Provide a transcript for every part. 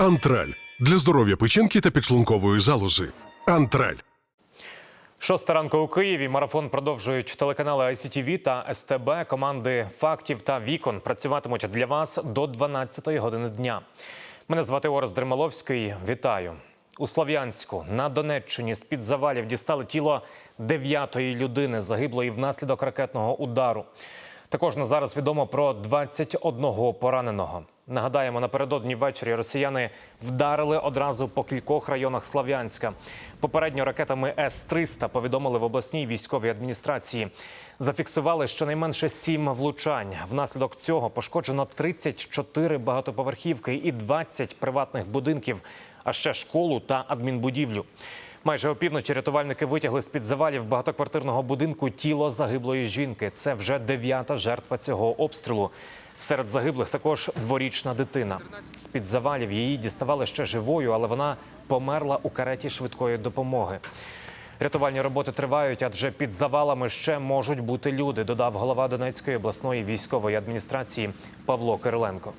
Антраль для здоров'я печінки та підшлункової залози. Антраль. Шоста ранку у Києві. Марафон продовжують телеканали ICTV та СТБ. Команди фактів та вікон працюватимуть для вас до 12-ї години дня. Мене звати Орес Дермаловський. Вітаю. У Слов'янську на Донеччині з під завалів дістали тіло дев'ятої людини, загиблої внаслідок ракетного удару. Також на зараз відомо про 21 пораненого. Нагадаємо, напередодні ввечері росіяни вдарили одразу по кількох районах Слов'янська. Попередньо ракетами С-300 повідомили в обласній військовій адміністрації. Зафіксували щонайменше сім влучань. Внаслідок цього пошкоджено 34 багатоповерхівки і 20 приватних будинків, а ще школу та адмінбудівлю. Майже опівночі рятувальники витягли з-під завалів багатоквартирного будинку тіло загиблої жінки. Це вже дев'ята жертва цього обстрілу. Серед загиблих також дворічна дитина. З-під завалів її діставали ще живою, але вона померла у кареті швидкої допомоги. Рятувальні роботи тривають, адже під завалами ще можуть бути люди, додав голова Донецької обласної військової адміністрації Павло Кириленко.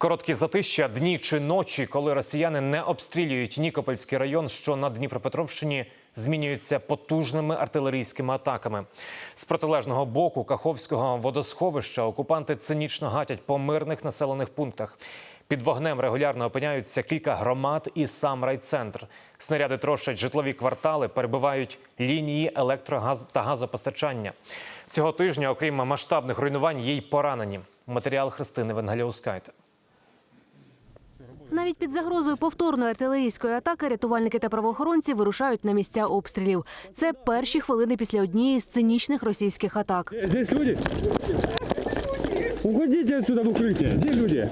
Короткі затища дні чи ночі, коли росіяни не обстрілюють Нікопольський район, що на Дніпропетровщині змінюються потужними артилерійськими атаками. З протилежного боку Каховського водосховища окупанти цинічно гатять по мирних населених пунктах. Під вогнем регулярно опиняються кілька громад і сам райцентр. Снаряди трощать житлові квартали, перебивають лінії електрогаз та газопостачання. Цього тижня, окрім масштабних руйнувань, є й поранені. Матеріал Христини Венгаліускайте. Навіть під загрозою повторної артилерійської атаки рятувальники та правоохоронці вирушають на місця обстрілів. Це перші хвилини після однієї з цинічних російських атак. Здесь люди? Уходите отсюда в укрытие. Где люди?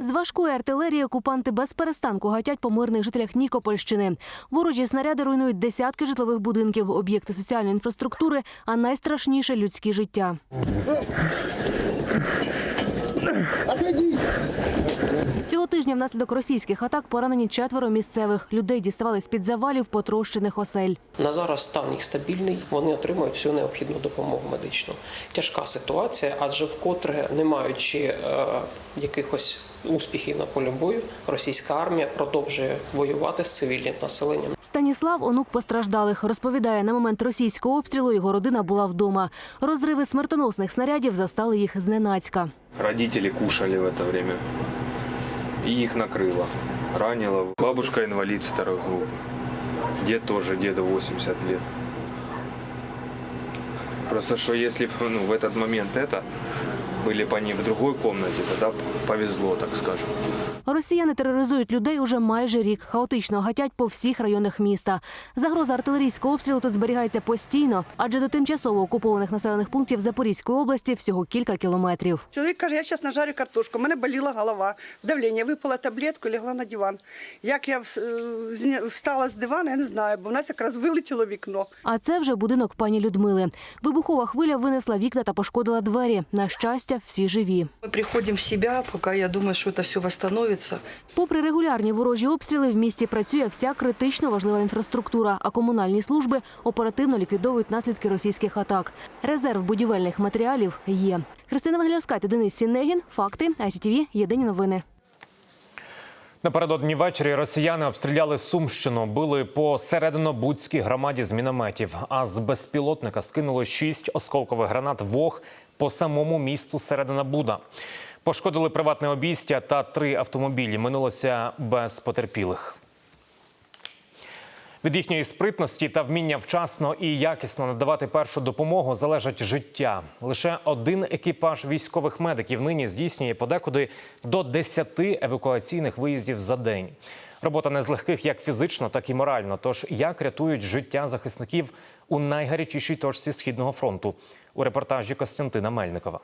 З важкої артилерії окупанти без перестанку гатять по мирних жителях Нікопольщини. Ворожі снаряди руйнують десятки житлових будинків, об'єкти соціальної інфраструктури, а найстрашніше людські життя. Цього тижня внаслідок російських атак поранені четверо місцевих. Людей діставали з-під завалів потрощених осель. На зараз стан їх стабільний, вони отримують всю необхідну допомогу медичну. Тяжка ситуація, адже вкотре, не маючи е, якихось успіхів на полі бою, російська армія продовжує воювати з цивільним населенням. Станіслав, онук постраждалих, розповідає, на момент російського обстрілу його родина була вдома. Розриви смертоносних снарядів застали їх зненацька. Родители кушали в это время. И их накрыло. Ранило. Бабушка инвалид второй группы. Дед тоже, деду 80 лет. Просто что если ну, в этот момент это, были бы они в другой комнате, тогда повезло, так скажем. Росіяни тероризують людей уже майже рік. Хаотично гатять по всіх районах міста. Загроза артилерійського обстрілу тут зберігається постійно, адже до тимчасово окупованих населених пунктів Запорізької області всього кілька кілометрів. Чоловік каже, я зараз нажарю картошку. У мене боліла голова, давлення. Випила таблетку, лягла на диван. Як я е, встала з дивана, я не знаю, бо в нас якраз вилетіло вікно. А це вже будинок пані Людмили. Вибухова хвиля винесла вікна та пошкодила двері. На щастя, всі живі. Мы приходим в себя, пока я думаю, что это все восстановится. Попри регулярні ворожі обстріли, в місті працює вся критично важлива інфраструктура, а комунальні служби оперативно ліквідовують наслідки російських атак. Резерв будівельних матеріалів є. Христина Ваглявська, Денис Сінегін. Факти. ICTV. Єдині новини. Напередодні ввечері росіяни обстріляли Сумщину, били по серединобудській громаді з мінометів. А з безпілотника скинули шість осколкових гранат вог по самому місту Середина Буда. Пошкодили приватне обійстя та три автомобілі. Минулося без потерпілих. Від їхньої спритності та вміння вчасно і якісно надавати першу допомогу залежить життя. Лише один екіпаж військових медиків нині здійснює подекуди до 10 евакуаційних виїздів за день. Робота не з легких як фізично, так і морально. Тож як рятують життя захисників у найгарячішій точці східного фронту у репортажі Костянтина Мельникова.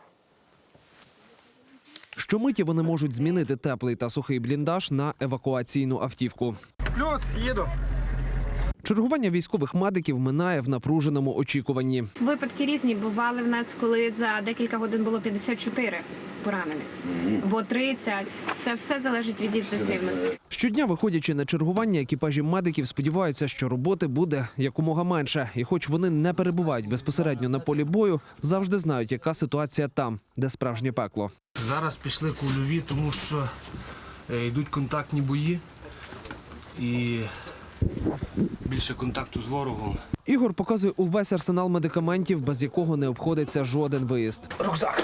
Щомиті вони можуть змінити теплий та сухий бліндаж на евакуаційну автівку. Плюс, їду. Чергування військових медиків минає в напруженому очікуванні. Випадки різні бували в нас, коли за декілька годин було 54 поранених, бо 30. Це все залежить від інтенсивності. Щодня, виходячи на чергування, екіпажі медиків сподіваються, що роботи буде якомога менше. І хоч вони не перебувають безпосередньо на полі бою, завжди знають, яка ситуація там, де справжнє пекло. Зараз пішли кульові, тому що Е, Йдуть контактні бої і більше контакту з ворогом. Ігор показує увесь арсенал медикаментів, без якого не обходиться жоден виїзд. Рюкзак.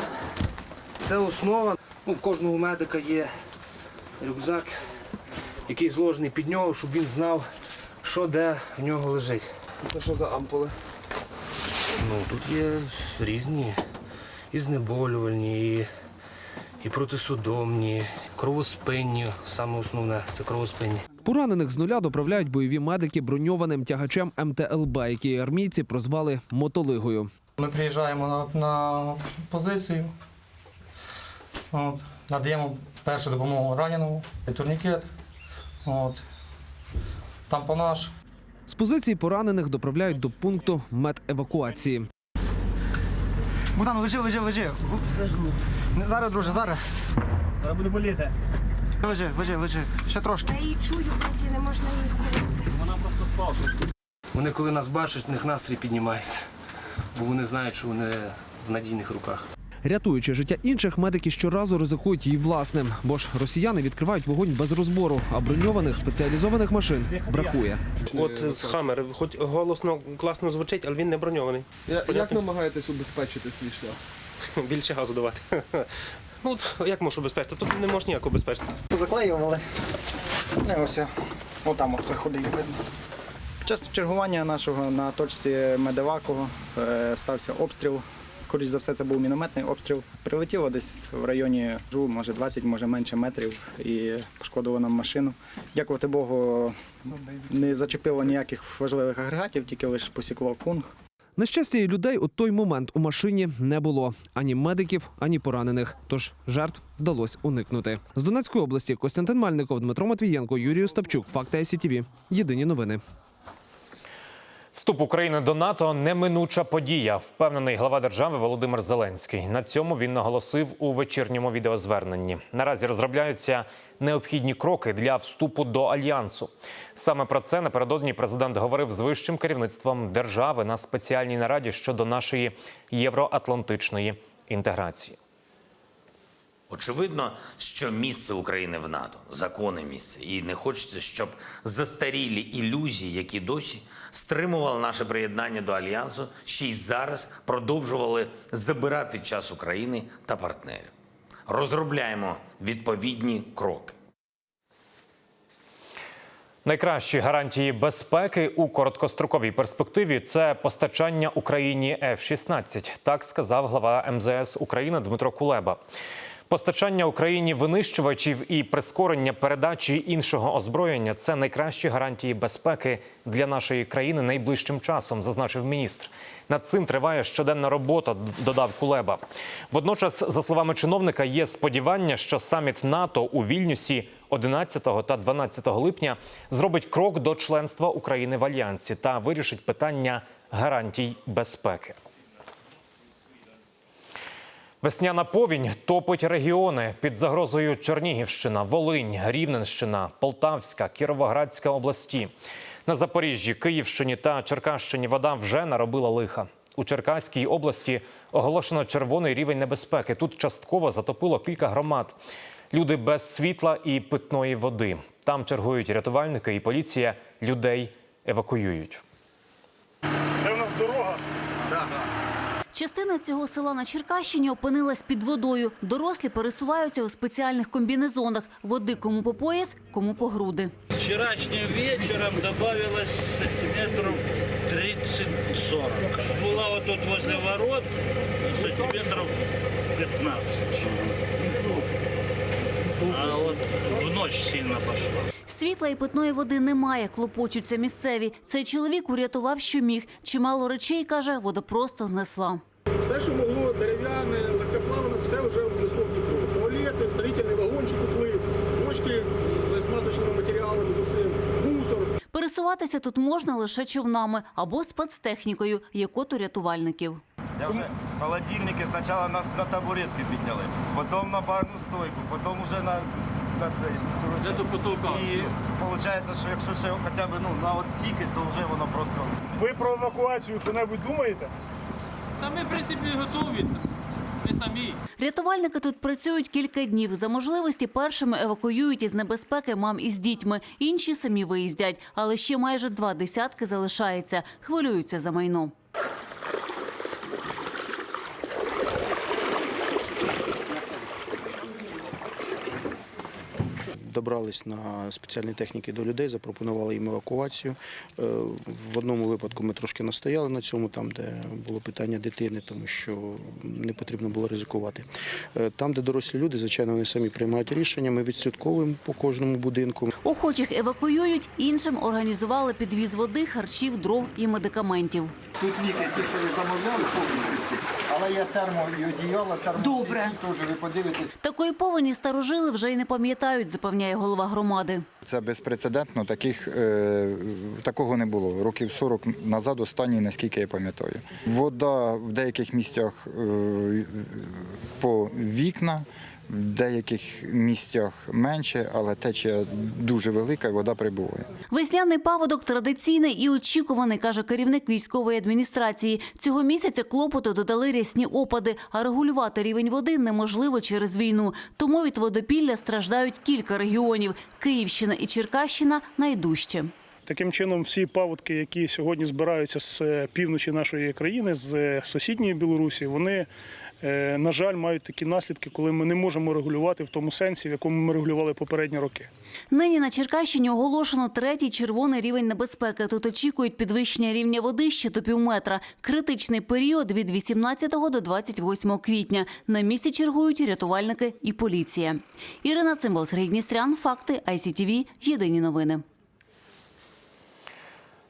Це основа. Ну, у кожного медика є рюкзак, який зложений під нього, щоб він знав, що де в нього лежить. Це що за ампули? Ну, тут є різні і знеболювальні, і, і протисудомні, кровоспинні. Саме основне це кровоспинні. Поранених з нуля доправляють бойові медики броньованим тягачем МТЛБ, який армійці прозвали мотолигою. Ми приїжджаємо на, на позицію, от, надаємо першу допомогу раненому, турнікет, от, тампонаж. З позиції поранених доправляють до пункту медевакуації. Богдан, лежи, лежи, лежи. Зараз, друже, зараз. Зараз буде боліти. Лежи, лежи, лежи. Ще трошки. Я її чую, блядь, не можна її вколоти. Вони, коли нас бачать, у них настрій піднімається, бо вони знають, що вони в надійних руках. Рятуючи життя інших, медики щоразу ризикують її власним, бо ж росіяни відкривають вогонь без розбору, а броньованих спеціалізованих машин бракує. От з Хаммер, хоч голосно, класно звучить, але він не броньований. Як намагаєтесь убезпечити свій шлях? Більше газу давати. Ну, от як можеш обезпечити? Тут не можеш ніяк обезпечити. Заклеювали. Не ось. Отам от виходить видно. Під час чергування нашого на точці Медеваково е, стався обстріл. Скоріше за все, це був мінометний обстріл. Прилетіло десь в районі жу, може 20, може менше метрів, і пошкодило нам машину. Дякувати Богу, не зачепило ніяких важливих агрегатів, тільки лише посікло кунг. На щастя, і людей у той момент у машині не було ані медиків, ані поранених. Тож жертв вдалося уникнути. З Донецької області Костянтин Мальников, Дмитро Матвієнко, Юрій Остапчук. Факти СІТВ. Єдині новини. Вступ України до НАТО неминуча подія, впевнений глава держави Володимир Зеленський. На цьому він наголосив у вечірньому відеозверненні. Наразі розробляються необхідні кроки для вступу до альянсу. Саме про це напередодні президент говорив з вищим керівництвом держави на спеціальній нараді щодо нашої євроатлантичної інтеграції. Очевидно, що місце України в НАТО законне місце, і не хочеться, щоб застарілі ілюзії, які досі стримували наше приєднання до альянсу, ще й зараз продовжували забирати час України та партнерів. Розробляємо відповідні кроки. Найкращі гарантії безпеки у короткостроковій перспективі це постачання Україні F-16, так сказав глава МЗС України Дмитро Кулеба. Постачання Україні винищувачів і прискорення передачі іншого озброєння це найкращі гарантії безпеки для нашої країни найближчим часом, зазначив міністр. Над цим триває щоденна робота, додав Кулеба. Водночас, за словами чиновника, є сподівання, що саміт НАТО у Вільнюсі 11 та 12 липня зробить крок до членства України в альянсі та вирішить питання гарантій безпеки. Весняна повінь топить регіони під загрозою Чернігівщина, Волинь, Рівненщина, Полтавська, Кіровоградська області. На Запоріжжі, Київщині та Черкащині вода вже наробила лиха. У Черкаській області оголошено червоний рівень небезпеки. Тут частково затопило кілька громад. Люди без світла і питної води. Там чергують рятувальники і поліція. Людей евакуюють. Це у нас дорога. Частина цього села на Черкащині опинилась під водою. Дорослі пересуваються у спеціальних комбінезонах. Води кому по пояс, кому по груди. Вчорашнім вечором додавалось сантиметрів 30-40. Була отут возле ворот сантиметрів 15. А от в ніч сильно пішло. Світла і питної води немає, клопочуться місцеві. Цей чоловік урятував, що міг. Чимало речей, каже, вода просто знесла. Все, що могло дерев'яне, легкоплаване, все вже внесло в Дніпро. Туалети, строїтельний вагончик уплив, бочки з смазочними матеріалами, з усім, мусор. Пересуватися тут можна лише човнами або спецтехнікою, як от у рятувальників. Я вже холодильники спочатку нас на табуретки підняли, потім на барну стойку, потім вже на, на цей. Коротше, до потолка. І виходить, що якщо ще хоча б ну, на от стільки, то вже воно просто. Ви про евакуацію що-небудь думаєте? Та ми, в принципі, готові. Ми Рятувальники тут працюють кілька днів. За можливості першими евакуюють із небезпеки мам із дітьми. Інші самі виїздять, але ще майже два десятки залишається. Хвилюються за майно. Добрались на спеціальні техніки до людей, запропонували їм евакуацію. Е, В одному випадку ми трошки настояли на цьому, там, де було питання дитини, тому що не потрібно було ризикувати. Е, Там, де дорослі люди, звичайно, вони самі приймають рішення. Ми відслідковуємо по кожному будинку. Охочих евакуюють, іншим організували підвіз води, харчів, дров і медикаментів. Тут ліки, ті, що ви замовляли, повністю, але є термо і одіяла, термо Добре. теж ви подивитесь. Такої повені старожили вже й не пам'ятають, запевняє голова громади. Це безпрецедентно, таких, е, такого не було. Років 40 назад, останній, наскільки я пам'ятаю. Вода в деяких місцях е, по вікна, деяких місцях менше, але течія дуже велика вода прибуває. Весняний паводок традиційний і очікуваний, каже керівник військової адміністрації. Цього місяця клопоту додали рясні опади, а регулювати рівень води неможливо через війну. Тому від водопілля страждають кілька регіонів. Київщина і Черкащина найдужче. Таким чином, всі паводки, які сьогодні збираються з е, півночі нашої країни, з е, сусідньої Білорусі, вони, е, на жаль, мають такі наслідки, коли ми не можемо регулювати в тому сенсі, в якому ми регулювали попередні роки. Нині на Черкащині оголошено третій червоний рівень небезпеки. Тут очікують підвищення рівня води ще до півметра. Критичний період від 18 до 28 квітня. На місці чергують рятувальники і поліція. Ірина Цимбал, Сергій Гністрян, Факти, ICTV, Єдині новини.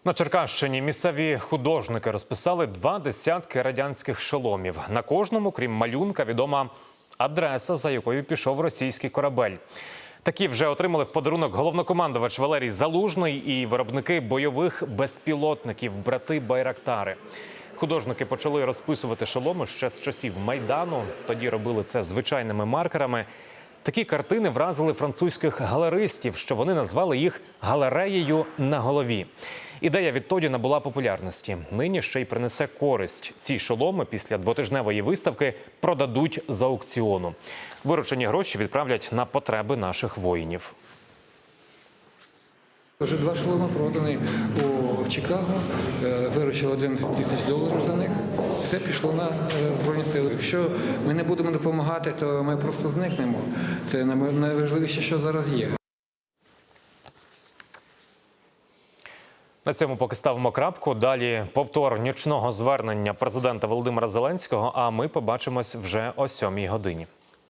На Черкащині місцеві художники розписали два десятки радянських шоломів. На кожному, крім малюнка, відома адреса, за якою пішов російський корабель. Такі вже отримали в подарунок головнокомандувач Валерій Залужний і виробники бойових безпілотників брати Байрактари. Художники почали розписувати шоломи ще з часів майдану. Тоді робили це звичайними маркерами. Такі картини вразили французьких галеристів, що вони назвали їх галереєю на голові. Ідея відтоді набула популярності. Нині ще й принесе користь. Ці шоломи після двотижневої виставки продадуть з аукціону. Виручені гроші відправлять на потреби наших воїнів. Вже два шоломи продані у Чикаго, е, виручили 11 тисяч доларів за них. Все пішло на е, Збройні сили. Якщо ми не будемо допомагати, то ми просто зникнемо. Це най- найважливіше, що зараз є. На цьому поки ставимо крапку. Далі повтор нічного звернення президента Володимира Зеленського. А ми побачимось вже о сьомій годині.